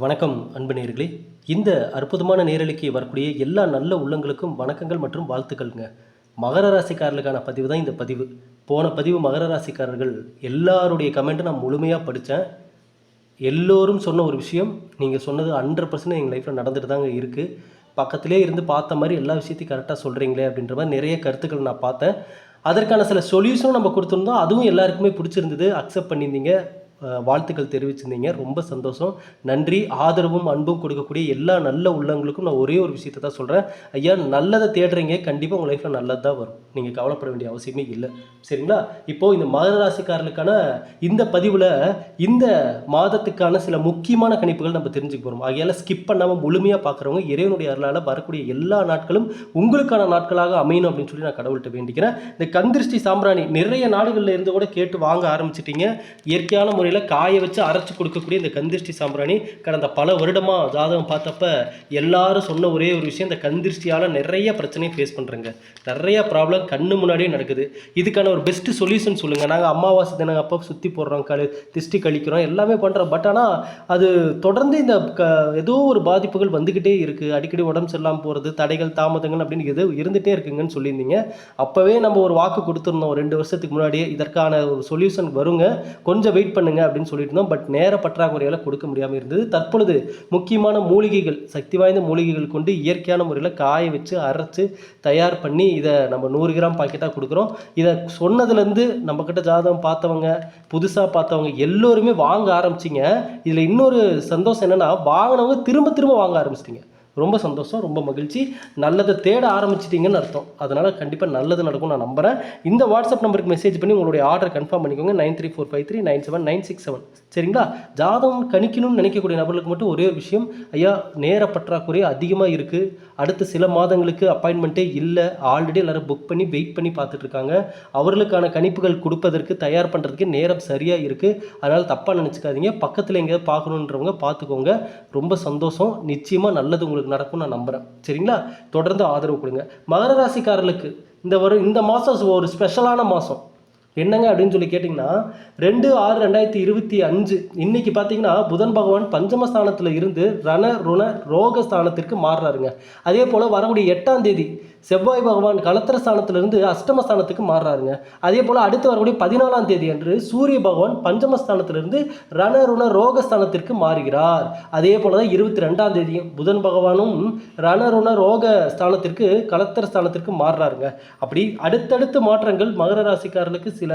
வணக்கம் அன்பு நேர்களே. இந்த அற்புதமான நேரலுக்கு வரக்கூடிய எல்லா நல்ல உள்ளங்களுக்கும் வணக்கங்கள் மற்றும் வாழ்த்துக்கள்ங்க. மகர ராசிக்காரர்களுக்கான பதிவு தான் இந்த பதிவு. போன பதிவு மகர ராசிக்காரர்கள் எல்லாருடைய கமெண்ட்டும் நான் முழுமையாக படித்தேன் எல்லோரும் சொன்ன ஒரு விஷயம் நீங்கள் சொன்னது ஹண்ட்ரட் பர்சன்ட் எங்கள் லைஃப்பில் நடந்துட்டு தாங்க இருக்குது பக்கத்திலே இருந்து பார்த்த மாதிரி எல்லா விஷயத்தையும் கரெக்டாக சொல்கிறீங்களே அப்படின்ற மாதிரி நிறைய கருத்துக்கள் நான் பார்த்தேன். அதற்கான சில சொல்யூஷனும் நம்ம கொடுத்துருந்தோம். அதுவும் எல்லாருக்குமே பிடிச்சிருந்தது. அக்செப்ட் பண்ணியிருந்தீங்க. வாழ்த்துக்கள் தெரிவிச்சிருந்தீங்க. ரொம்ப சந்தோஷம். நன்றி ஆதரவும் அன்பும் கொடுக்கக்கூடிய எல்லா நல்ல உள்ளங்களுக்கும் நான் ஒரே ஒரு விஷயத்தை தான் சொல்கிறேன் ஐயா நல்லதை தேடுறீங்க. கண்டிப்பாக உங்கள் லைஃப்பில் நல்லது தான் வரும். நீங்கள் கவலைப்பட வேண்டிய அவசியமே இல்லை. சரிங்களா? இப்போது இந்த மகர ராசிக்காரர்களுக்கான இந்த பதிவில் இந்த மாதத்துக்கான சில முக்கியமான கணிப்புகள் நம்ம தெரிஞ்சுக்க போகிறோம் ஆகையால் ஸ்கிப் பண்ணாமல் முழுமையாக பார்க்குறவங்க இறைவனுடைய அருளால் வரக்கூடிய எல்லா நாட்களும் உங்களுக்கான நாட்களாக அமையணும் அப்படின்னு சொல்லி நான் கடவுள்கிட்ட வேண்டிக்கிறேன். இந்த கந்திருஷ்டி சாம்பிராணி நிறைய நாடுகளில் இருந்து கூட கேட்டு வாங்க ஆரம்பிச்சிட்டிங்க. இயற்கையான முறையில் காய வச்சு அரைச்சு கொடுக்கக்கூடிய இந்த கந்திருஷ்டி சாம்பிராணி கடந்த பல வருடமாக ஜாதகம் பார்த்தப்ப எல்லாரும் சொன்ன ஒரே ஒரு விஷயம் இந்த கந்திருஷ்டியால் நிறைய பிரச்சனையை ஃபேஸ் பண்ணுறேங்க நிறைய ப்ராப்ளம் கண்ணு முன்னாடியே நடக்குது. இதுக்கான ஒரு பெஸ்ட்டு சொல்யூஷன் சொல்லுங்கள் நாங்கள் அமாவாசை தினம் அப்போ சுற்றி போடுறோம் கழு திஷ்டி கழிக்கிறோம் எல்லாமே பண்ணுறோம் பட் ஆனால் அது தொடர்ந்து இந்த க ஏதோ ஒரு பாதிப்புகள் வந்துக்கிட்டே இருக்குது அடிக்கடி உடம்பு சரியில்லாமல் போகிறது தடைகள் தாமதங்கள் அப்படின்னு எதோ இருந்துகிட்டே இருக்குங்கன்னு சொல்லியிருந்தீங்க. அப்போவே நம்ம ஒரு வாக்கு கொடுத்துருந்தோம். ரெண்டு வருஷத்துக்கு முன்னாடியே இதற்கான ஒரு சொல்யூஷன் வருங்க. கொஞ்சம் வெயிட் பண்ணுங்க. அப்படின்னு சொல்லிட்டு இருந்தோம். பட் நேர பற்றாக்குறையால் கொடுக்க முடியாமல் இருந்தது. தற்பொழுது முக்கியமான மூலிகைகள் சக்தி வாய்ந்த மூலிகைகள் கொண்டு இயற்கையான முறையில் காய வச்சு அரைச்சு தயார் பண்ணி இதை நம்ம நூறு கிராம் பாக்கெட்டாக கொடுக்குறோம். இதை சொன்னதுலேருந்து நம்மக்கிட்ட ஜாதகம் பார்த்தவங்க புதுசாக பார்த்தவங்க எல்லோருமே வாங்க ஆரம்பிச்சிங்க. இதில் இன்னொரு சந்தோஷம் என்னென்னா வாங்கினவங்க திரும்ப திரும்ப வாங்க ஆரம்பிச்சிட்டிங்க. ரொம்ப சந்தோஷம் ரொம்ப மகிழ்ச்சி. நல்லதை தேட ஆரம்பிச்சிட்டிங்கன்னு அர்த்தம். அதனால் கண்டிப்பாக நல்லது நடக்கும் நான் நம்புகிறேன் இந்த வாட்ஸ்அப் நம்பருக்கு மெசேஜ் பண்ணி உங்களுடைய ஆர்டர் கன்ஃபார்ம் பண்ணிக்கோங்க. Nine three four five three nine seven nine six seven. சரிங்களா? ஜாதகம் கணிக்கணும்னு நினைக்கக்கூடிய நபர்களுக்கு மட்டும் ஒரே ஒரு விஷயம் ஐயா நேர பற்றாக்குறை அதிகமாக இருக்குது அடுத்த சில மாதங்களுக்கு அப்பாயின்மெண்ட்டே இல்லை. ஆல்ரெடி எல்லோரும் புக் பண்ணி வெயிட் பண்ணி பார்த்துட்ருக்காங்க அவர்களுக்கான கணிப்புகள் கொடுப்பதற்கு தயார் பண்ணுறதுக்கு நேரம் சரியாக இருக்குது அதனால் தப்பாக நினச்சிக்காதீங்க. பக்கத்தில் எங்கேயாவது பார்க்கணுன்றவங்க பார்த்துக்கோங்க. ரொம்ப சந்தோஷம். நிச்சயமாக நல்லது உங்களுக்கு நடக்கும் நான் நம்புகிறேன் சரிங்களா? தொடர்ந்து ஆதரவு கொடுங்க. மகர ராசிக்காரர்களுக்கு இந்த வரும் இந்த மாதம் ஒரு ஸ்பெஷலான மாதம் என்னங்க அப்படின்னு சொல்லி கேட்டிங்கன்னா ரெண்டு ஆறு ரெண்டாயிரத்தி இருபத்தி அஞ்சு இன்னைக்கு பார்த்தீங்கன்னா புதன் பகவான் பஞ்சமஸ்தானத்தில் இருந்து ரண ருண ரோக ஸ்தானத்திற்கு மாறுறாருங்க. அதே போல் வரக்கூடிய எட்டாம் தேதி செவ்வாய் பகவான் கலத்திர ஸ்தானத்திலிருந்து அஷ்டமஸ்தானத்துக்கு மாறுறாருங்க. அதே போல் அடுத்து வரக்கூடிய பதினாலாம் தேதி அன்று சூரிய பகவான் பஞ்சமஸ்தானத்திலிருந்து ரோக ரோகஸ்தானத்திற்கு மாறுகிறார். அதே போல் தான் இருபத்தி ரெண்டாம் தேதியும் புதன் பகவானும் ரண ருண ரோக ஸ்தானத்திற்கு கலத்திர ஸ்தானத்திற்கு மாறுறாருங்க. அப்படி அடுத்தடுத்து மாற்றங்கள் மகர ராசிக்காரர்களுக்கு சில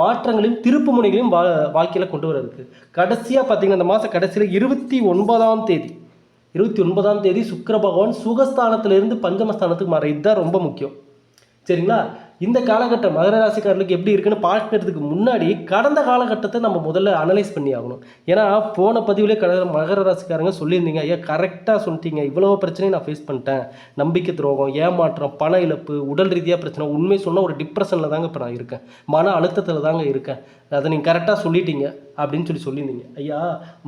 மாற்றங்களையும் திருப்பு முனைகளையும் வா வாழ்க்கையில் கொண்டு வரதுக்கு கடைசியாக பார்த்தீங்கன்னா இந்த மாதம் கடைசியில் இருபத்தி ஒன்பதாம் தேதி. இருபத்தி ஒன்பதாம் தேதி சுக்கர பகவான் சுகஸ்தானத்திலிருந்து பஞ்சமஸ்தானத்துக்கு மாற இதுதான் ரொம்ப முக்கியம். சரிங்களா? இந்த காலகட்டம் மகர ராசிக்காரர்களுக்கு எப்படி இருக்குன்னு பார்க்கறதுக்கு முன்னாடி கடந்த காலகட்டத்தை நம்ம முதல்ல அனலைஸ் பண்ணி ஆகணும். ஏன்னா போன பதிவிலே கட மகர ராசிக்காரங்க சொல்லியிருந்தீங்க ஐயா கரெக்டாக சொல்லிட்டீங்க. இவ்வளோ பிரச்சனையும் நான் ஃபேஸ் பண்ணிட்டேன். நம்பிக்கை துரோகம் ஏமாற்றம் பண இழப்பு உடல் ரீதியாக பிரச்சனை. உண்மை சொன்னால் ஒரு டிப்ரெஷனில் தாங்க இப்போ நான் இருக்கேன். மன அழுத்தத்தில் தாங்க இருக்கேன். அதை நீங்கள் கரெக்டாக சொல்லிட்டீங்க அப்படின்னு சொல்லி சொல்லியிருந்தீங்க. ஐயா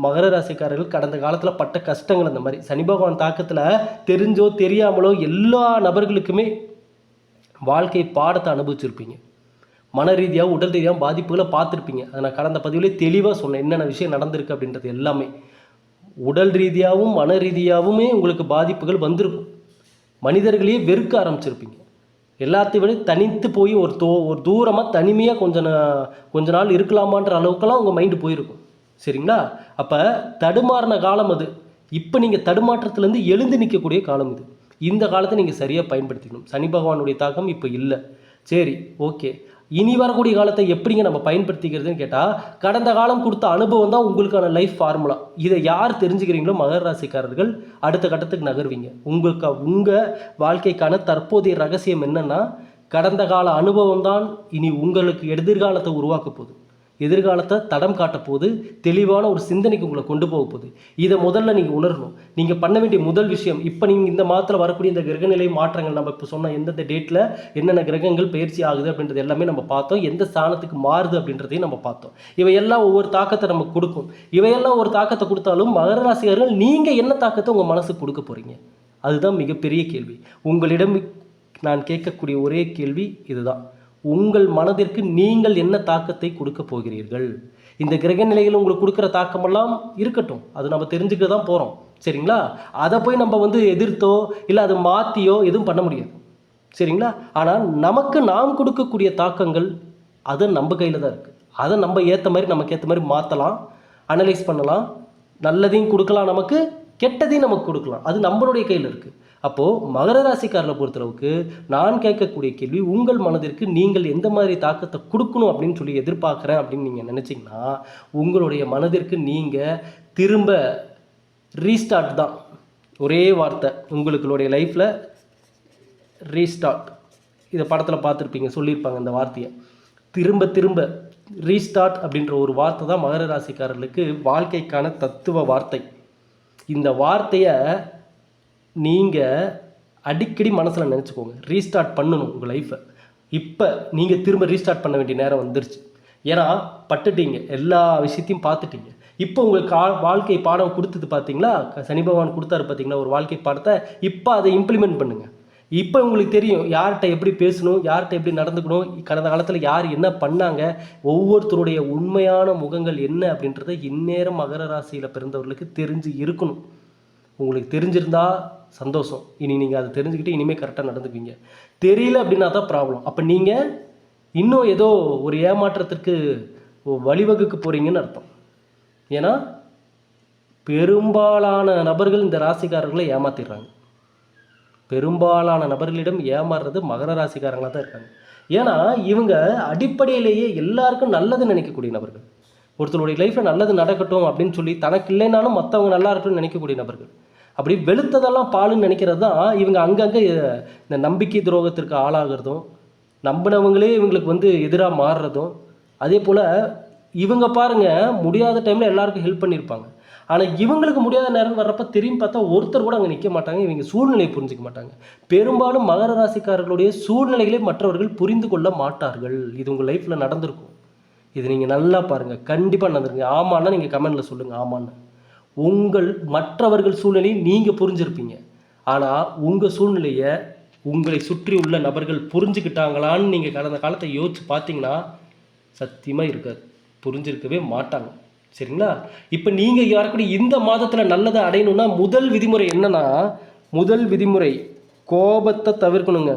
மகர ராசிக்காரர்கள் கடந்த காலத்தில் பட்ட கஷ்டங்கள் அந்த மாதிரி. சனி பகவான் தாக்கத்தில் தெரிஞ்சோ தெரியாமலோ எல்லா நபர்களுக்குமே வாழ்க்கை பாடத்தை அனுபவிச்சிருப்பீங்க. மன ரீதியாக உடல் ரீதியாக பாதிப்புகளை பார்த்துருப்பீங்க. அதை நான் கடந்த பதிவிலே தெளிவாக சொன்னேன். என்னென்ன விஷயம் நடந்திருக்கு அப்படின்றது எல்லாமே. உடல் ரீதியாகவும் மன ரீதியாகவுமே உங்களுக்கு பாதிப்புகள் வந்திருக்கும். மனிதர்களையே வெறுக்க ஆரம்பிச்சிருப்பீங்க. எல்லாத்தையும் விட தனித்து போய் ஒரு தோ ஒரு தூரமாக தனிமையாக கொஞ்ச கொஞ்ச நாள் இருக்கலாமான்ற அளவுக்கெல்லாம் உங்கள் மைண்டு போயிருக்கும். சரிங்களா? அப்போ தடுமாறின காலம் அது. இப்போ நீங்கள் தடுமாற்றத்துலேருந்து எழுந்து நிற்கக்கூடிய காலம் இது. இந்த காலத்தை நீங்கள் சரியாக பயன்படுத்திக்கணும். சனி பகவானுடைய தாக்கம் இப்போ இல்லை. சரி ஓகே. இனி வரக்கூடிய காலத்தை எப்படிங்க நம்ம பயன்படுத்திக்கிறதுன்னு கேட்டால் கடந்த காலம் கொடுத்த அனுபவம் தான் உங்களுக்கான லைஃப் ஃபார்முலா இதை யார் தெரிஞ்சுக்கிறீங்களோ மகர ராசிக்காரர்கள் அடுத்த கட்டத்துக்கு நகர்வீங்க. உங்களுக்கு உங்கள் வாழ்க்கைக்கான தற்போதைய ரகசியம் என்னன்னா கடந்த கால அனுபவம் தான் இனி உங்களுக்கு எதிர்காலத்தை உருவாக்க போகுது. எதிர்காலத்தை தடம் காட்டப்போகுது தெளிவான ஒரு சிந்தனைக்கு உங்களை கொண்டு போக போகுது. இதை முதல்ல நீங்கள் உணரணும். நீங்கள் பண்ண வேண்டிய முதல் விஷயம் இப்போ நீங்கள் இந்த மாதத்தில் வரக்கூடிய இந்த கிரகநிலை மாற்றங்கள் நம்ம இப்போ சொன்ன எந்தெந்த டேட்டில் என்னென்ன கிரகங்கள் பயிற்சி ஆகுது அப்படின்றது எல்லாமே நம்ம பார்த்தோம். எந்த ஸ்தானத்துக்கு மாறுது அப்படின்றதையும் நம்ம பார்த்தோம். இவையெல்லாம் ஒவ்வொரு தாக்கத்தை நமக்கு கொடுக்கும். இவையெல்லாம் ஒரு தாக்கத்தை கொடுத்தாலும் மகர ராசிகாரர்கள் நீங்கள் என்ன தாக்கத்தை உங்கள் மனசுக்கு கொடுக்க போகிறீங்க அதுதான் மிகப்பெரிய கேள்வி. உங்களிடம் நான் கேட்கக்கூடிய ஒரே கேள்வி இதுதான். உங்கள் மனதிற்கு நீங்கள் என்ன தாக்கத்தை கொடுக்க போகிறீர்கள்? இந்த கிரக நிலையில் உங்களுக்கு கொடுக்குற தாக்கமெல்லாம் இருக்கட்டும். அது நம்ம தெரிஞ்சுக்க தான் போகிறோம் சரிங்களா? அதை போய் நம்ம வந்து எதிர்த்தோ இல்லை அதை மாற்றியோ எதுவும் பண்ண முடியாது. சரிங்களா? ஆனால் நமக்கு நாம் கொடுக்கக்கூடிய தாக்கங்கள் அது நம்ம கையில் தான் இருக்குது அதை நம்ம ஏற்ற மாதிரி நமக்கு ஏற்ற மாதிரி மாற்றலாம் அனலைஸ் பண்ணலாம். நல்லதையும் கொடுக்கலாம் நமக்கு கெட்டதையும் நமக்கு கொடுக்கலாம். அது நம்மளுடைய கையில் இருக்குது அப்போது மகர ராசிக்காரரை பொறுத்தளவுக்கு நான் கேட்கக்கூடிய கேள்வி உங்கள் மனதிற்கு நீங்கள் எந்த மாதிரி தாக்கத்தை கொடுக்கணும் அப்படின்னு சொல்லி எதிர்பார்க்குறேன் அப்படின்னு நீங்கள் நினச்சிங்கன்னா உங்களுடைய மனதிற்கு நீங்கள் திரும்ப ரீஸ்டார்ட் தான். ஒரே வார்த்தை உங்களுடைய லைஃப்பில் ரீஸ்டார்ட் இதை படத்தில் பார்த்துருப்பீங்க சொல்லியிருப்பாங்க இந்த வார்த்தையை. திரும்ப திரும்ப ரீஸ்டார்ட் அப்படின்ற ஒரு வார்த்தை தான் மகர ராசிக்காரர்களுக்கு வாழ்க்கைக்கான தத்துவ வார்த்தை. இந்த வார்த்தையை நீங்கள் அடிக்கடி மனசில் நினச்சிக்கோங்க ரீஸ்டார்ட் பண்ணணும் உங்கள் லைஃப்பை இப்போ நீங்கள் திரும்ப ரீஸ்டார்ட் பண்ண வேண்டிய நேரம் வந்துருச்சு. ஏன்னா பட்டுட்டீங்க. எல்லா விஷயத்தையும் பார்த்துட்டீங்க. இப்போ உங்களுக்கு கா வாழ்க்கை பாடம் கொடுத்தது பார்த்தீங்களா சனி பகவான் கொடுத்தாரு பார்த்தீங்களா ஒரு வாழ்க்கை பாடத்தை? இப்போ அதை இம்ப்ளிமெண்ட் பண்ணுங்கள் இப்போ உங்களுக்கு தெரியும் யார்கிட்ட எப்படி பேசணும் யார்கிட்ட எப்படி நடந்துக்கணும் கடந்த காலத்தில் யார் என்ன பண்ணாங்க ஒவ்வொருத்தருடைய உண்மையான முகங்கள் என்ன அப்படின்றத இந்நேரம் மகர ராசியில் பிறந்தவர்களுக்கு தெரிஞ்சு இருக்கணும். உங்களுக்கு தெரிஞ்சிருந்தால் சந்தோஷம். இனி நீங்கள் அதை தெரிஞ்சுக்கிட்டு இனிமேல் கரெக்டாக நடந்துக்குவீங்க. தெரியல அப்படின்னா தான் ப்ராப்ளம் அப்போ நீங்கள் இன்னும் ஏதோ ஒரு ஏமாற்றத்திற்கு வழிவகுக்க போகிறீங்கன்னு அர்த்தம். ஏன்னா பெரும்பாலான நபர்கள் இந்த ராசிக்காரர்களை ஏமாத்திடுறாங்க. பெரும்பாலான நபர்களிடம் ஏமாறுறது மகர ராசிக்காரங்களாக தான் இருக்காங்க. ஏன்னா இவங்க அடிப்படையிலேயே எல்லாருக்கும் நல்லது நினைக்கக்கூடிய நபர்கள். ஒருத்தருடைய லைஃப்பில் நல்லது நடக்கட்டும் அப்படின்னு சொல்லி தனக்கு இல்லைனாலும் மற்றவங்க நல்லா இருக்கணும்னு நினைக்கக்கூடிய நபர்கள். அப்படி வெளுத்ததெல்லாம் பாலுன்னு நினைக்கிறது தான் இவங்க அங்கங்கே இந்த நம்பிக்கை துரோகத்திற்கு ஆளாகிறதும் நம்பினவங்களே இவங்களுக்கு வந்து எதிராக மாறுறதும் அதே போல் இவங்க பாருங்கள் முடியாத டைமில் எல்லாருக்கும் ஹெல்ப் பண்ணியிருப்பாங்க ஆனால் இவங்களுக்கு முடியாத நேரம் வர்றப்ப திரும்பி பார்த்தா ஒருத்தர் கூட அங்கே நிற்க மாட்டாங்க இவங்க சூழ்நிலையை புரிஞ்சிக்க மாட்டாங்க. பெரும்பாலும் மகர ராசிக்காரர்களுடைய சூழ்நிலைகளை மற்றவர்கள் புரிந்து கொள்ள மாட்டார்கள். இது உங்கள் லைஃப்பில் நடந்திருக்கும். இது நீங்கள் நல்லா பாருங்கள் கண்டிப்பாக நடந்திருங்க ஆமான்னா நீங்கள் கமெண்டில் சொல்லுங்கள் ஆமான்னு. உங்கள் மற்றவர்கள் சூழ்நிலையை நீங்கள் புரிஞ்சிருப்பீங்க. ஆனால் உங்கள் சூழ்நிலையை உங்களை சுற்றி உள்ள நபர்கள் புரிஞ்சுக்கிட்டாங்களான்னு நீங்கள் கடந்த காலத்தை யோசிச்சு பார்த்தீங்கன்னா சத்தியமாக இருக்காது. புரிஞ்சிருக்கவே மாட்டாங்க. சரிங்களா? இப்போ நீங்கள் யாருக்கூட இந்த மாதத்தில் நல்லதை அடையணும்னா முதல் விதிமுறை என்னன்னா முதல் விதிமுறை கோபத்தை தவிர்க்கணுங்க.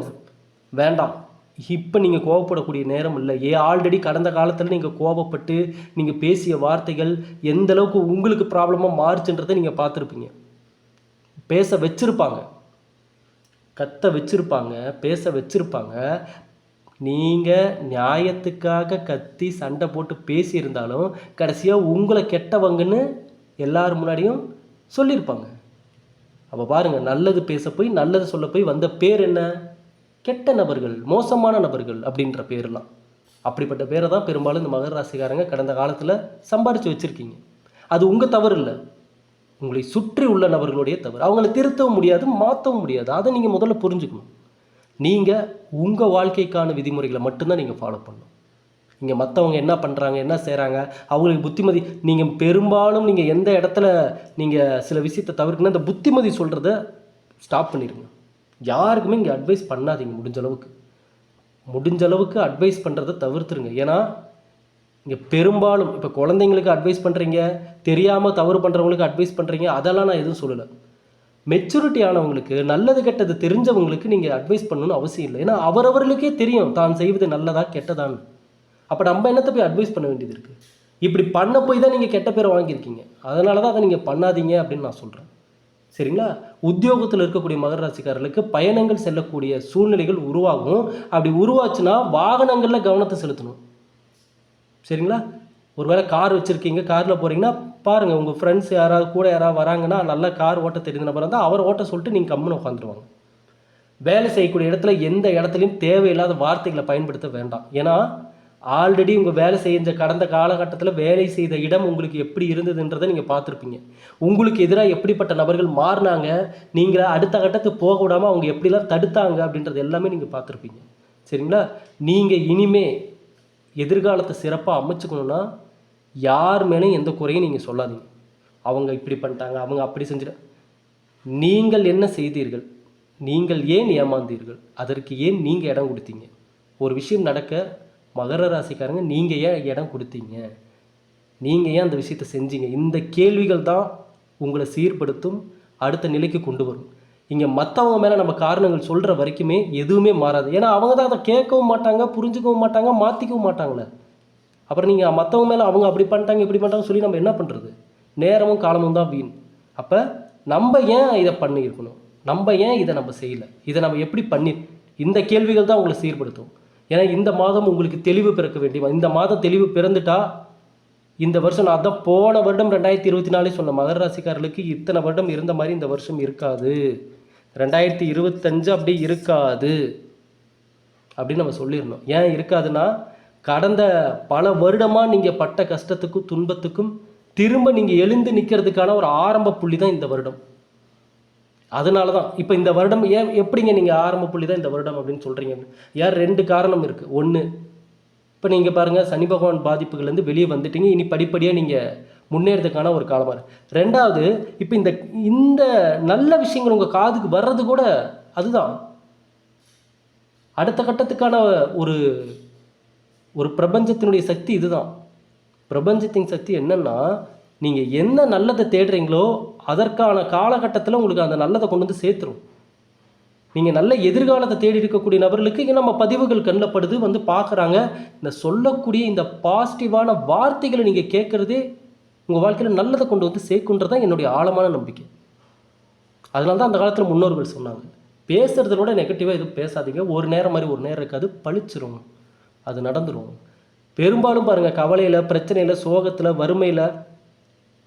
வேண்டாம். இப்போ நீங்கள் கோபப்படக்கூடிய நேரம் இல்லை. ஏ ஆல்ரெடி கடந்த காலத்தில் நீங்கள் கோபப்பட்டு நீங்கள் பேசிய வார்த்தைகள் எந்த அளவுக்கு உங்களுக்கு ப்ராப்ளமாக மாறுச்சுன்றதை நீங்கள் பார்த்துருப்பீங்க. பேச வச்சுருப்பாங்க. கத்த வச்சுருப்பாங்க பேச வச்சுருப்பாங்க. நீங்கள் நியாயத்துக்காக கத்தி சண்டை போட்டு பேசியிருந்தாலும் கடைசியாக உங்களை கெட்டவங்கன்னு எல்லார் முன்னாடியும் சொல்லியிருப்பாங்க. அப்போ பாருங்கள் நல்லது பேச போய் நல்லது சொல்ல போய் வந்த பேர் என்ன? கெட்ட நபர்கள் மோசமான நபர்கள் அப்படின்ற பேரெலாம் அப்படிப்பட்ட பேரை தான் பெரும்பாலும் இந்த மகர ராசிக்காரங்க கடந்த காலத்தில் சம்பாரித்து வச்சுருக்கீங்க. அது உங்கள் தவறு இல்லை. உங்களை சுற்றி உள்ள நபர்களுடைய தவறு. அவங்கள திருத்தவும் முடியாது மாற்றவும் முடியாது. அதை நீங்கள் முதல்ல புரிஞ்சுக்கணும். நீங்கள் உங்கள் வாழ்க்கைக்கான விதிமுறைகளை மட்டும்தான் நீங்கள் ஃபாலோ பண்ணணும். இங்கே மற்றவங்க என்ன பண்ணுறாங்க என்ன செய்கிறாங்க அவங்களுக்கு புத்திமதி நீங்கள் பெரும்பாலும் நீங்கள் எந்த இடத்துல நீங்கள் சில விஷயத்தை தவிர்க்கணும் இந்த புத்திமதி சொல்கிறத ஸ்டாப் பண்ணிடுங்க யாருக்குமே இங்கே அட்வைஸ் பண்ணாதீங்க முடிஞ்ச அளவுக்கு. முடிஞ்ச அளவுக்கு அட்வைஸ் பண்ணுறதை தவிர்த்துருங்க. ஏன்னா இங்கே பெரும்பாலும் இப்போ குழந்தைங்களுக்கு அட்வைஸ் பண்ணுறீங்க தெரியாமல் தவறு பண்ணுறவங்களுக்கு அட்வைஸ் பண்ணுறீங்க அதெல்லாம் நான் எதுவும் சொல்லலை. மெச்சூரிட்டி ஆனவங்களுக்கு நல்லது கெட்டது தெரிஞ்சவங்களுக்கு நீங்கள் அட்வைஸ் பண்ணணும்னு அவசியம் இல்லை. ஏன்னா அவரவர்களுக்கே தெரியும் தான் செய்வது நல்லதா கெட்டதான்னு. அப்போ நம்ம என்னத்தை போய் அட்வைஸ் பண்ண வேண்டியது இருக்குது இப்படி பண்ண போய் தான் நீங்கள் கெட்ட பேரை வாங்கியிருக்கீங்க. அதனால தான் அதை நீங்கள் பண்ணாதீங்க அப்படின்னு நான் சொல்கிறேன் சரிங்களா? உத்தியோகத்தில் இருக்கக்கூடிய மகர ராசிக்காரர்களுக்கு பயணங்கள் செல்லக்கூடிய சூழ்நிலைகள் உருவாகும். அப்படி உருவாச்சுன்னா வாகனங்களில் கவனத்தை செலுத்தணும். சரிங்களா? ஒருவேளை கார் வச்சுருக்கீங்க காரில் போகிறீங்கன்னா பாருங்கள் உங்கள் ஃப்ரெண்ட்ஸ் யாராவது கூட யாராவது வராங்கன்னா நல்லா கார் ஓட்ட தெரிந்த நபர் இருந்தால் அவர் ஓட்ட சொல்லிட்டு நீங்கள் கம்முன்னு உட்காந்துருவாங்க. வேலை செய்யக்கூடிய இடத்துல எந்த இடத்துலையும் தேவையில்லாத வார்த்தைகளை பயன்படுத்த வேண்டாம். ஏன்னா ஆல்ரெடி உங்கள் வேலை செஞ்ச கடந்த காலகட்டத்தில் வேலை செய்த இடம் உங்களுக்கு எப்படி இருந்ததுன்றதை நீங்கள் பார்த்துருப்பீங்க. உங்களுக்கு எதிராக எப்படிப்பட்ட நபர்கள் மாறினாங்க நீங்கள் அடுத்த கட்டத்துக்கு போக விடாமல் அவங்க எப்படிலாம் தடுத்தாங்க அப்படின்றது எல்லாமே நீங்கள் பார்த்துருப்பீங்க. சரிங்களா? நீங்கள் இனிமே எதிர்காலத்தை சிறப்பாக அமைச்சுக்கணுன்னா யார் மேலேயும் எந்த குறையும் நீங்கள் சொல்லாதீங்க. அவங்க இப்படி பண்ணிட்டாங்க அவங்க அப்படி செஞ்சிட நீங்கள் என்ன செய்தீர்கள்? நீங்கள் ஏன் ஏமாந்தீர்கள்? அதற்கு ஏன் நீங்கள் இடம் கொடுத்தீங்க? ஒரு விஷயம் நடக்க மகர ராசிக்காரங்க நீங்கள் ஏன் இடம் கொடுத்தீங்க? நீங்கள் ஏன் அந்த விஷயத்தை செஞ்சீங்க? இந்த கேள்விகள் தான் உங்களை சீர்படுத்தும் அடுத்த நிலைக்கு கொண்டு வரும். இங்கே மற்றவங்க மேலே நம்ம காரணங்கள் சொல்கிற வரைக்குமே எதுவுமே மாறாது. ஏன்னா அவங்க தான் அதை கேட்கவும் மாட்டாங்க புரிஞ்சுக்கவும் மாட்டாங்க மாற்றிக்கவும் மாட்டாங்களே. அப்புறம் நீங்கள் மற்றவங்க மேலே அவங்க அப்படி பண்ணிட்டாங்க இப்படி பண்ணிட்டாங்க சொல்லி நம்ம என்ன பண்ணுறது நேரமும் காலமும் தான் வீண். அப்போ நம்ம ஏன் இதை பண்ணியிருக்கணும்? நம்ம ஏன் இதை நம்ம செய்யலை? இதை நம்ம எப்படி பண்ணி இந்த கேள்விகள் தான் உங்களை சீர்படுத்தும். ஏன்னா இந்த மாதம் உங்களுக்கு தெளிவு பிறக்க வேண்டிய இந்த மாதம் தெளிவு பிறந்துட்டா இந்த வருஷம் நான் அதான் போன வருடம் ரெண்டாயிரத்தி இருபத்தி நாலே சொன்ன மகர ராசிக்காரர்களுக்கு இத்தனை வருடம் இருந்த மாதிரி இந்த வருஷம் இருக்காது. ரெண்டாயிரத்தி இருபத்தஞ்சு அப்படி இருக்காது. அப்படின்னு நம்ம சொல்லிடணும். ஏன் இருக்காதுன்னா கடந்த பல வருடமாக நீங்கள் பட்ட கஷ்டத்துக்கும் துன்பத்துக்கும் திரும்ப நீங்கள் எழுந்து நிற்கிறதுக்கான ஒரு ஆரம்ப புள்ளி தான் இந்த வருடம். அதனால தான் இப்போ இந்த வருடம் ஏன் எப்படிங்க நீங்கள் ஆரம்ப புள்ளி தான் இந்த வருடம் அப்படின்னு சொல்கிறீங்க ஏன் ரெண்டு காரணம் இருக்குது ஒன்று இப்போ நீங்கள் பாருங்கள் சனி பகவான் பாதிப்புகள்லேருந்து வெளியே வந்துட்டீங்க. இனி படிப்படியாக நீங்கள் முன்னேறதுக்கான ஒரு காலமாக இருக்குது ரெண்டாவது இப்போ இந்த இந்த நல்ல விஷயங்கள் உங்கள் காதுக்கு வர்றது கூட அதுதான். அடுத்த கட்டத்துக்கான ஒரு ஒரு பிரபஞ்சத்தினுடைய சக்தி இதுதான். பிரபஞ்சத்தின் சக்தி என்னென்னா நீங்கள் என்ன நல்லதை தேடுறீங்களோ அதற்கான காலகட்டத்தில் உங்களுக்கு அந்த நல்லதை கொண்டு வந்து சேர்த்துரும். நீங்கள் நல்ல எதிர்காலத்தை தேடி இருக்கக்கூடிய நபர்களுக்கு இங்க நம்ம பதிவுகள் கண்ணப்படுது வந்து பார்க்குறாங்க. இந்த சொல்லக்கூடிய இந்த பாசிட்டிவான வார்த்தைகளை நீங்கள் கேட்குறதே உங்கள் வாழ்க்கையில் நல்லதை கொண்டு வந்து சேர்க்குன்றது தான் என்னுடைய ஆழமான நம்பிக்கை. அதனால தான் அந்த காலத்தில் முன்னோர்கள் சொன்னாங்க. பேசுகிறத விட நெகட்டிவாக எதுவும் பேசாதீங்க. ஒரு நேரம் மாதிரி ஒரு நேரம் இருக்காது பழிச்சிரும். அது நடந்துரும். பெரும்பாலும் பாருங்கள் கவலையில் பிரச்சனையில் சோகத்தில் வறுமையில்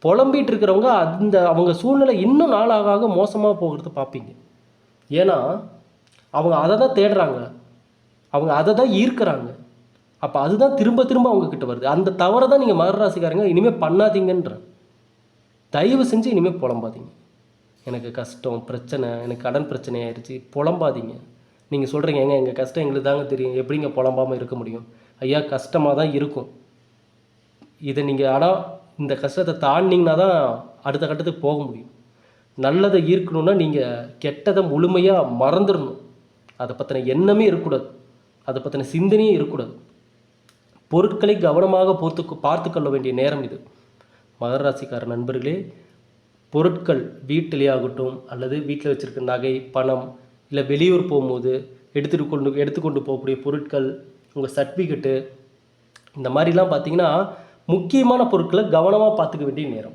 புலம்பிட்டு இருக்கிறவங்க அந்த அவங்க சூழ்நிலை இன்னும் நாளாக ஆக மோசமாக போகிறது பார்ப்பீங்க. ஏன்னா அவங்க அதை தான் தேடுறாங்க. அவங்க அதை தான் ஈர்க்கிறாங்க. அப்போ அதுதான் திரும்ப திரும்ப அவங்கக்கிட்ட வருது. அந்த தவறை தான் நீங்கள் மகர ராசிக்காரங்க இனிமேல் பண்ணாதீங்கன்ற. தயவு செஞ்சு இனிமேல் புலம்பாதீங்க. எனக்கு கஷ்டம் பிரச்சனை எனக்கு கடன் பிரச்சனை ஆயிடுச்சு புலம்பாதீங்க. நீங்கள் சொல்கிறீங்க ஏங்க எங்கள் கஷ்டம் எங்களுக்கு தாங்க தெரியும். எப்படிங்க புலம்பாமல் இருக்க முடியும்? ஐயா கஷ்டமாக தான் இருக்கும். இதை நீங்கள் ஆனால் இந்த கஷ்டத்தை தாண்டிங்கன்னா தான் அடுத்த கட்டத்துக்கு போக முடியும். நல்லதை ஈர்க்கணும்னா நீங்கள் கெட்டதை முழுமையாக மறந்துடணும். அதை பற்றின எண்ணமே இருக்கக்கூடாது. அதை பற்றின சிந்தனையே இருக்கக்கூடாது. பொருட்களை கவனமாக பொறுத்து பார்த்து கொள்ள வேண்டிய நேரம் இது. மகர ராசிக்கார நண்பர்களே பொருட்கள் வீட்டிலே ஆகட்டும் அல்லது வீட்டில் வச்சுருக்க நகை பணம் இல்லை வெளியூர் போகும்போது எடுத்துட்டு கொண்டு எடுத்துக்கொண்டு போகக்கூடிய பொருட்கள் உங்கள் சர்டிஃபிகேட்டு இந்த மாதிரிலாம் பார்த்தீங்கன்னா முக்கியமான பொருட்களை கவனமாக பார்த்துக்க வேண்டிய நேரம்.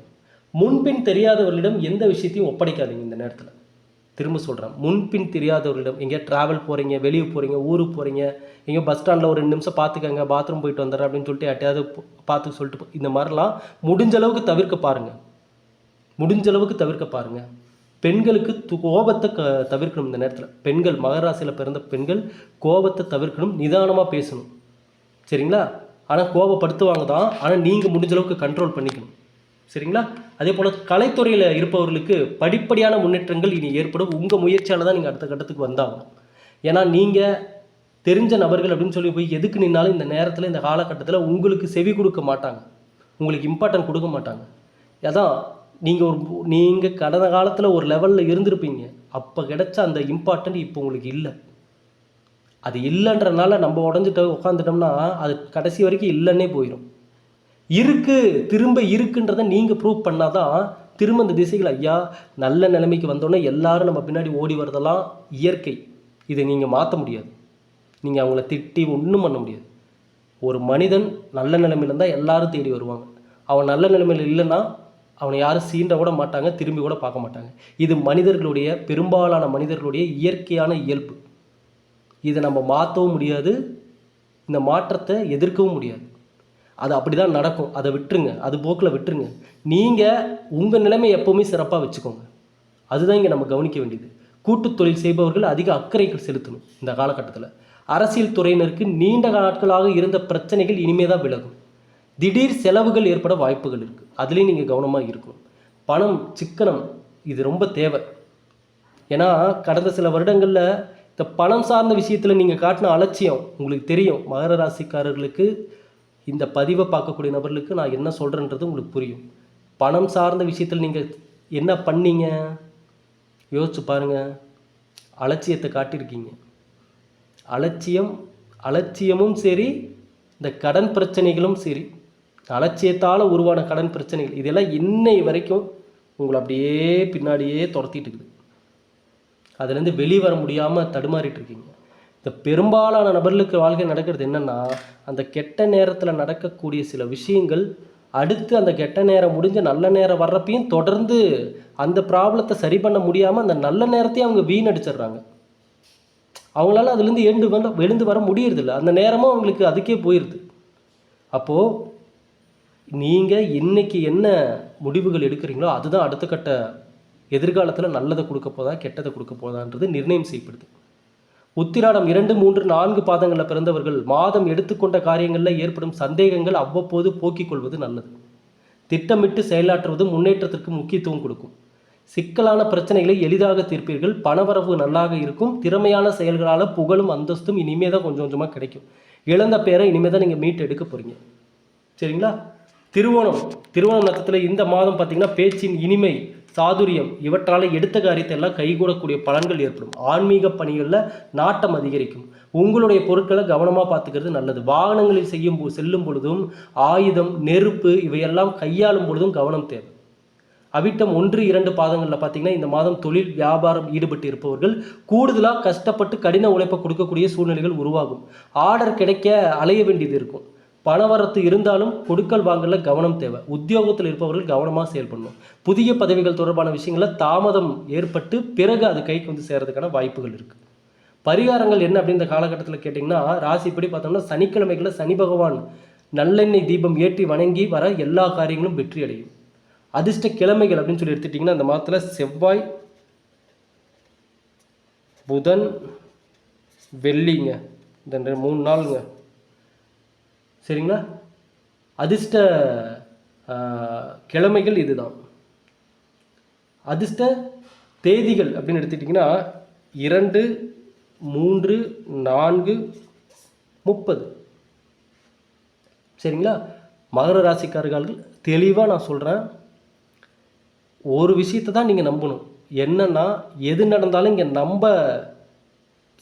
முன்பின் தெரியாதவர்களிடம் எந்த விஷயத்தையும் ஒப்படைக்காதீங்க இந்த நேரத்தில். திரும்ப சொல்கிறேன் முன்பின் தெரியாதவர்களிடம் எங்கேயா ட்ராவல் போகிறீங்க வெளியே போகிறீங்க ஊருக்கு போகிறீங்க எங்கேயோ பஸ் ஸ்டாண்டில் ஒரு ரெண்டு நிமிஷம் பார்த்துக்கங்க பாத்ரூம் போயிட்டு வந்துடுறேன் அப்படின்னு சொல்லிட்டு யாட்டையாவது பார்த்து சொல்லிட்டு இந்த மாதிரிலாம் முடிஞ்ச அளவுக்கு தவிர்க்க பாருங்கள் முடிஞ்ச அளவுக்கு தவிர்க்க பாருங்கள் பெண்களுக்கு து- கோபத்தை க தவிர்க்கணும் இந்த நேரத்தில். பெண்கள் மகராசியில் பிறந்த பெண்கள் கோபத்தை தவிர்க்கணும் நிதானமாக பேசணும். சரிங்களா? ஆனால் கோபப்படுத்துவாங்க தான். ஆனால் நீங்கள் முடிஞ்ச அளவுக்கு கண்ட்ரோல் பண்ணிக்கணும். சரிங்களா? அதே போல் கலைத்துறையில் இருப்பவர்களுக்கு படிப்படியான முன்னேற்றங்கள் இனி ஏற்படும். உங்கள் முயற்சியால் தான் நீங்கள் அடுத்த கட்டத்துக்கு வந்தாகணும். ஏன்னா நீங்கள் தெரிஞ்ச நபர்கள் அப்படின்னு சொல்லி போய் எதுக்கு நின்னாலும் இந்த நேரத்தில் இந்த காலகட்டத்தில் உங்களுக்கு செவி கொடுக்க மாட்டாங்க. உங்களுக்கு இம்பார்ட்டன்ட் கொடுக்க மாட்டாங்க. அதான் நீங்கள் ஒரு நீங்கள் கடந்த காலத்தில் ஒரு லெவலில் இருந்திருப்பீங்க. அப்போ கிடைச்ச அந்த இம்பார்ட்டன்ட் இப்போ உங்களுக்கு இல்லை. அது இல்லைன்றனால நம்ம உடஞ்சிட்ட உட்காந்துட்டோம்னா அது கடைசி வரைக்கும் இல்லைன்னே போயிடும் இருக்கு திரும்ப இருக்குன்றதை நீங்கள் ப்ரூவ் பண்ணாதான் திரும்ப இந்த திசைகள் ஐயா நல்ல நிலைமைக்கு வந்தோடனே எல்லாரும் நம்ம பின்னாடி ஓடி வரதெல்லாம் இயற்கை. இதை நீங்கள் மாற்ற முடியாது. நீங்கள் அவங்கள திட்டி ஒன்றும் பண்ண முடியாது. ஒரு மனிதன் நல்ல நிலைமையில் இருந்தால் எல்லாரும் தேடி வருவாங்க. அவன் நல்ல நிலைமையில் இல்லைன்னா அவனை யாரும் சீண்ட கூட மாட்டாங்க திரும்பி கூட பார்க்க மாட்டாங்க. இது மனிதர்களுடைய பெரும்பாலான மனிதர்களுடைய இயற்கையான இயல்பு. இதை நம்ம மாற்றவும் முடியாது. இந்த மாற்றத்தை எதிர்க்கவும் முடியாது. அது அப்படி தான் நடக்கும். அதை விட்டுருங்க. அது போக்கில் விட்டுருங்க. நீங்கள் உங்கள் நிலைமை எப்போவுமே சிறப்பாக வச்சுக்கோங்க. அதுதான் இங்கே நம்ம கவனிக்க வேண்டியது. கூட்டுத் தொழில் செய்பவர்கள் அதிக அக்கறைகள் செலுத்தணும் இந்த காலகட்டத்தில். அரசியல் துறையினருக்கு நீண்ட நாட்களாக இருந்த பிரச்சனைகள் இனிமே தான் விலகும். திடீர் செலவுகள் ஏற்பட வாய்ப்புகள் இருக்குது அதுலேயும் நீங்கள் கவனமாக இருக்கணும். பணம் சிக்கனம் இது ரொம்ப தேவை. ஏன்னா கடந்த சில வருடங்களில் இந்த பணம் சார்ந்த விஷயத்தில் நீங்கள் காட்டின அலட்சியம் உங்களுக்கு தெரியும். மகர ராசிக்காரர்களுக்கு இந்த பதிவை பார்க்கக்கூடிய நபர்களுக்கு நான் என்ன சொல்கிறேன்றது உங்களுக்கு புரியும். பணம் சார்ந்த விஷயத்தில் நீங்கள் என்ன பண்ணீங்க? யோசிச்சு பாருங்கள் அலட்சியத்தை காட்டியிருக்கீங்க. அலட்சியம் அலட்சியமும் சரி இந்த கடன் பிரச்சனைகளும் சரி அலட்சியத்தால் உருவான கடன் பிரச்சனைகள் இதெல்லாம் இன்னை வரைக்கும் உங்களை அப்படியே பின்னாடியே துரத்திட்டு இருக்குது. அதுலேருந்து வெளியே வர முடியாமல் தடுமாறிட்டு இருக்கீங்க இந்த பெரும்பாலான நபர்களுக்கு வாழ்க்கை நடக்கிறது என்னென்னா அந்த கெட்ட நேரத்தில் நடக்கக்கூடிய சில விஷயங்கள் அடுத்து அந்த கெட்ட நேரம் முடிஞ்ச நல்ல நேரம் வர்றப்பையும் தொடர்ந்து அந்த ப்ராப்ளத்தை சரி பண்ண முடியாமல் அந்த நல்ல நேரத்தையும் அவங்க வீணடிச்சிடுறாங்க. அவங்களால அதுலேருந்து எழுந்து வர எழுந்து வர முடியறதில்ல. அந்த நேரமும் அவங்களுக்கு அதுக்கே போயிடுது. அப்போது நீங்கள் இன்றைக்கி என்ன முடிவுகள் எடுக்கிறீங்களோ அதுதான் அடுத்த கட்ட எதிர்காலத்தில் நல்லதை கொடுக்க போதா கெட்டதை கொடுக்க போதான்றது நிர்ணயம் செய்யப்படுது. உத்திராடம் இரண்டு மூன்று நான்கு பாதங்களில் பிறந்தவர்கள் மாதம் எடுத்துக்கொண்ட காரியங்களில் ஏற்படும் சந்தேகங்கள் அவ்வப்போது போக்கிக் கொள்வது நல்லது. திட்டமிட்டு செயலாற்றுவது முன்னேற்றத்திற்கு முக்கியத்துவம் கொடுக்கும். சிக்கலான பிரச்சனைகளை எளிதாக தீர்ப்பீர்கள். பணவரவு நல்லாக இருக்கும். திறமையான செயல்களால் புகழும் அந்தஸ்தும் இனிமே தான் கொஞ்சம் கொஞ்சமாக கிடைக்கும். இழந்த பேரை இனிமே தான் நீங்கள் மீட் எடுக்க போகிறீங்க சரிங்களா? திருவோணம். திருவோணம் நட்சத்திரத்தில் இந்த மாதம் பார்த்தீங்கன்னா பேச்சின் இனிமை சாதுரியம். இவற்றால் எடுத்த காரியத்தை எல்லாம் கைகூடக்கூடிய பலன்கள் ஏற்படும். ஆன்மீக பணிகளில் நாட்டம் அதிகரிக்கும். உங்களுடைய பொருட்களை கவனமாக பார்த்துக்கிறது நல்லது. வாகனங்களில் செய்யும் செல்லும் பொழுதும் ஆயுதம் நெருப்பு இவையெல்லாம் கையாளும் பொழுதும் கவனம் தேவை. அவிட்டம் ஒன்று இரண்டு பாதங்களில் பார்த்தீங்கன்னா இந்த மாதம் தொழில் வியாபாரம் ஈடுபட்டு இருப்பவர்கள் கூடுதலாக கஷ்டப்பட்டு கடின உழைப்பை கொடுக்கக்கூடிய சூழ்நிலைகள் உருவாகும். ஆர்டர் கிடைக்க அலைய வேண்டியது இருக்கும். பணவரத்து இருந்தாலும் கொடுக்கல் வாங்கல கவனம் தேவை. உத்தியோகத்தில் இருப்பவர்கள் கவனமாக செயல்படணும். புதிய பதவிகள் தொடர்பான விஷயங்களில் தாமதம் ஏற்பட்டு பிறகு அது கைக்கு வந்து சேர்றதுக்கான வாய்ப்புகள் இருக்குது பரிகாரங்கள் என்ன அப்படின்னு இந்த காலகட்டத்தில் கேட்டிங்கன்னா ராசிப்படி பார்த்தோம்னா சனிக்கிழமைகளில் சனி பகவான் நல்லெண்ணெய் தீபம் ஏற்றி வணங்கி வர எல்லா காரியங்களும் வெற்றி அடையும். அதிர்ஷ்ட கிழமைகள் அப்படின்னு சொல்லி எடுத்துட்டிங்கன்னா அந்த மாதத்தில் செவ்வாய் புதன் வெள்ளிங்க. இந்த மூணு நாளுங்க. சரிங்களா? அதிர்ஷ்ட கிழமைகள் இதுதான். அதிர்ஷ்ட தேதிகள் அப்படின்னு எடுத்துட்டிங்கன்னா இரண்டு மூன்று நான்கு முப்பது. சரிங்களா? மகர ராசிக்காரர்கள் தெளிவாக நான் சொல்கிறேன் ஒரு விஷயத்தை தான் நீங்கள் நம்பணும். என்னென்னா எது நடந்தாலும் இங்கே நம்ம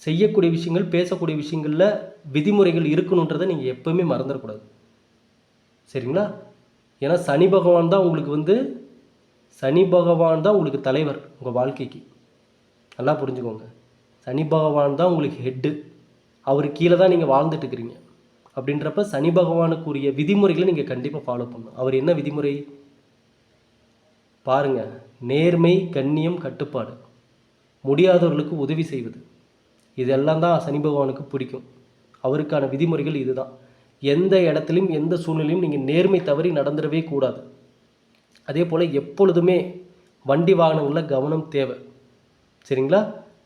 செய்யக்கூடிய விஷயங்கள் பேசக்கூடிய விஷயங்களில் விதிமுறைகள் இருக்கணுன்றதை நீங்கள் எப்போவுமே மறந்துடக்கூடாது. சரிங்களா? ஏன்னா சனி பகவான் தான் உங்களுக்கு வந்து சனி பகவான் தான் உங்களுக்கு தலைவர் உங்கள் வாழ்க்கைக்கு. நல்லா புரிஞ்சுக்கோங்க. சனி பகவான் தான் உங்களுக்கு ஹெட்டு அவர் கீழே தான் நீங்கள் வாழ்ந்துட்டுருக்கிறீங்க. அப்படின்றப்ப சனி பகவானுக்குரிய விதிமுறைகளை நீங்கள் கண்டிப்பாக ஃபாலோ பண்ணணும். அவர் என்ன விதிமுறை? பாருங்க நேர்மை கண்ணியம் கட்டுப்பாடு. முடியாதவர்களுக்கு உதவி செய்வது. இதெல்லாம் தான் சனி பகவானுக்கு பிடிக்கும். அவருக்கான விதிமுறைகள் இதுதான். எந்த இடத்துலையும் எந்த சூழ்நிலையும் நீங்கள் நேர்மை தவறி நடந்துடவே கூடாது. அதே போல் எப்பொழுதுமே வண்டி வாகனங்களில் கவனம் தேவை. சரிங்களா?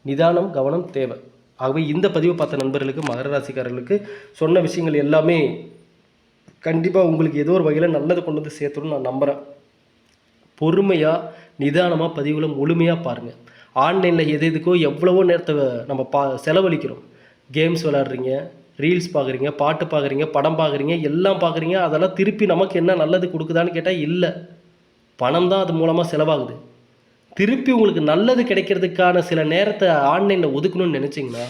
நிதானம் கவனம் தேவை. ஆகவே இந்த பதிவு பார்த்த நண்பர்களுக்கு மகர ராசிக்காரர்களுக்கு சொன்ன விஷயங்கள் எல்லாமே கண்டிப்பாக உங்களுக்கு ஏதோ ஒரு வகையில் நல்லது கொண்டு வந்து சேர்த்துடும் நான் நம்புகிறேன் பொறுமையாக நிதானமாக பதிவுகளை முழுமையாக பாருங்கள் ஆன்லைனில் எது எதுக்கோ எவ்வளவோ நேரத்தை நம்ம பா செலவழிக்கிறோம். கேம்ஸ் விளாட்றீங்க ரீல்ஸ் பார்க்குறீங்க பாட்டு பார்க்குறீங்க படம் பார்க்குறீங்க எல்லாம் பார்க்குறீங்க அதெல்லாம் திருப்பி நமக்கு என்ன நல்லது கொடுக்குதான்னு கேட்டால் இல்லை. பணம் தான் அது மூலமாக செலவாகுது. திருப்பி உங்களுக்கு நல்லது கிடைக்கிறதுக்கான சில நேரத்தை ஆன்லைனில் ஒதுக்கணும்னு நினச்சிங்கன்னா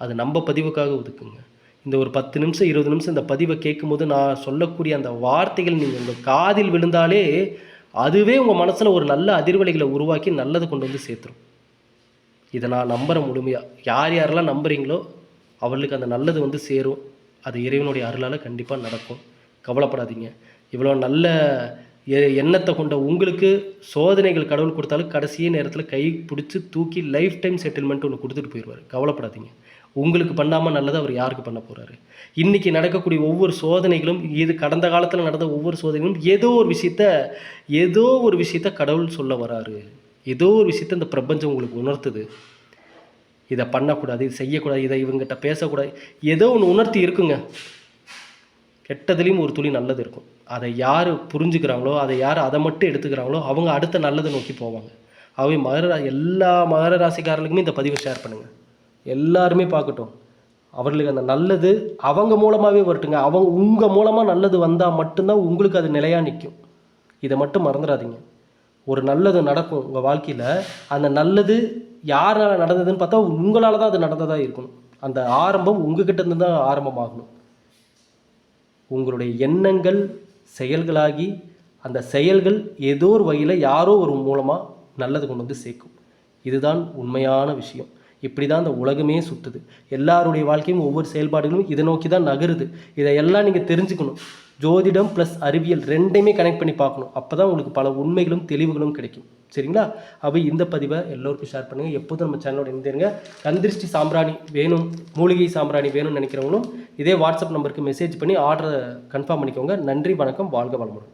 அது நம்ம பதிவுக்காக ஒதுக்குங்க. இந்த ஒரு பத்து நிமிஷம் இருபது நிமிஷம் இந்த பதிவை கேட்கும்போது நான் சொல்லக்கூடிய அந்த வார்த்தைகள் நீங்கள் உங்கள் காதில் விழுந்தாலே அதுவே உங்கள் மனசில் ஒரு நல்ல அதிர்வலைகளை உருவாக்கி நல்லதை கொண்டு வந்து சேர்த்துரும். இதை நான் நம்புகிறேன் முழுமையாக யார் யாரெல்லாம் நம்புகிறீங்களோ அவர்களுக்கு அந்த நல்லது வந்து சேரும். அது இறைவனுடைய அருளால் கண்டிப்பாக நடக்கும். கவலைப்படாதீங்க. இவ்வளோ நல்ல எ- எண்ணத்தை கொண்ட உங்களுக்கு சோதனைகள் கடவுள் கொடுத்தாலும் கடைசி நேரத்தில் கை பிடிச்சி தூக்கி லைஃப் டைம் செட்டில்மெண்ட் ஒன்று கொடுத்துட்டு போயிடுவார் கவலைப்படாதீங்க. உங்களுக்கு பண்ணாமல் நல்லது அவர் யாருக்கு பண்ண போகிறாரு இன்றைக்கி நடக்கக்கூடிய ஒவ்வொரு சோதனைகளும் இது கடந்த காலத்தில் நடந்த ஒவ்வொரு சோதனைகளும் ஏதோ ஒரு விஷயத்த ஏதோ ஒரு விஷயத்த கடவுள் சொல்ல வராரு. ஏதோ ஒரு விஷயத்த இந்த பிரபஞ்சம் உங்களுக்கு உணர்த்துது. இதை பண்ணக்கூடாது இது செய்யக்கூடாது இதை இவங்ககிட்ட பேசக்கூடாது. ஏதோ ஒன்று உணர்த்தி இருக்குங்க. கெட்டதுலேயும் ஒரு துளி நல்லது இருக்கும். அதை யார் புரிஞ்சுக்கிறாங்களோ அதை யார் அதை மட்டும் எடுத்துக்கிறாங்களோ அவங்க அடுத்த நல்லதை நோக்கி போவாங்க. அவை மகர எல்லா மகர ராசிக்காரர்களுக்குமே இந்த பதிவை ஷேர் பண்ணுங்கள் எல்லாருமே பார்க்கட்டும். அவர்களுக்கு அந்த நல்லது அவங்க மூலமாகவே வரட்டுங்க. அவங்க உங்கள் மூலமாக நல்லது வந்தால் மட்டும்தான் உங்களுக்கு அது நிலையாக நிற்கும் இதை மட்டும் மறந்துடாதீங்க. ஒரு நல்லது நடக்கும் உங்கள் வாழ்க்கையில் அந்த நல்லது யாரால் நடந்ததுன்னு பார்த்தா உங்களால் தான் அது நடந்ததாக இருக்கணும். அந்த ஆரம்பம் உங்ககிட்ட இருந்து தான் ஆரம்பமாகணும். உங்களுடைய எண்ணங்கள் செயல்களாகி அந்த செயல்கள் ஏதோ ஒரு வகையில் யாரோ ஒரு மூலமாக நல்லது கொண்டு வந்து சேர்க்கும். இதுதான் உண்மையான விஷயம். இப்படி தான் அந்த உலகமே சுற்றுது எல்லாருடைய வாழ்க்கையும் ஒவ்வொரு செயல்பாடுகளும் இதை நோக்கி தான் நகருது. இதையெல்லாம் நீங்கள் தெரிஞ்சுக்கணும். ஜோதிடம் ப்ளஸ் அறிவியல் ரெண்டையுமே கனெக்ட் பண்ணி பார்க்கணும். அப்போ தான் உங்களுக்கு பல உண்மைகளும் தெளிவுகளும் கிடைக்கும். சரிங்களா? அப்போ இந்த பதிவை எல்லோருக்கும் ஷேர் பண்ணுங்கள் எப்போதும் நம்ம சேனலோட இருந்துருங்க கந்திருஷ்டி சாம்பிராணி வேணும் மூலிகை சாம்பிராணி வேணும்னு நினைக்கிறவங்களும் இதே வாட்ஸ்அப் நம்பருக்கு மெசேஜ் பண்ணி ஆர்டரை கன்ஃபார்ம் பண்ணிக்கோங்க. நன்றி வணக்கம் வாழ்க வளமுடன்.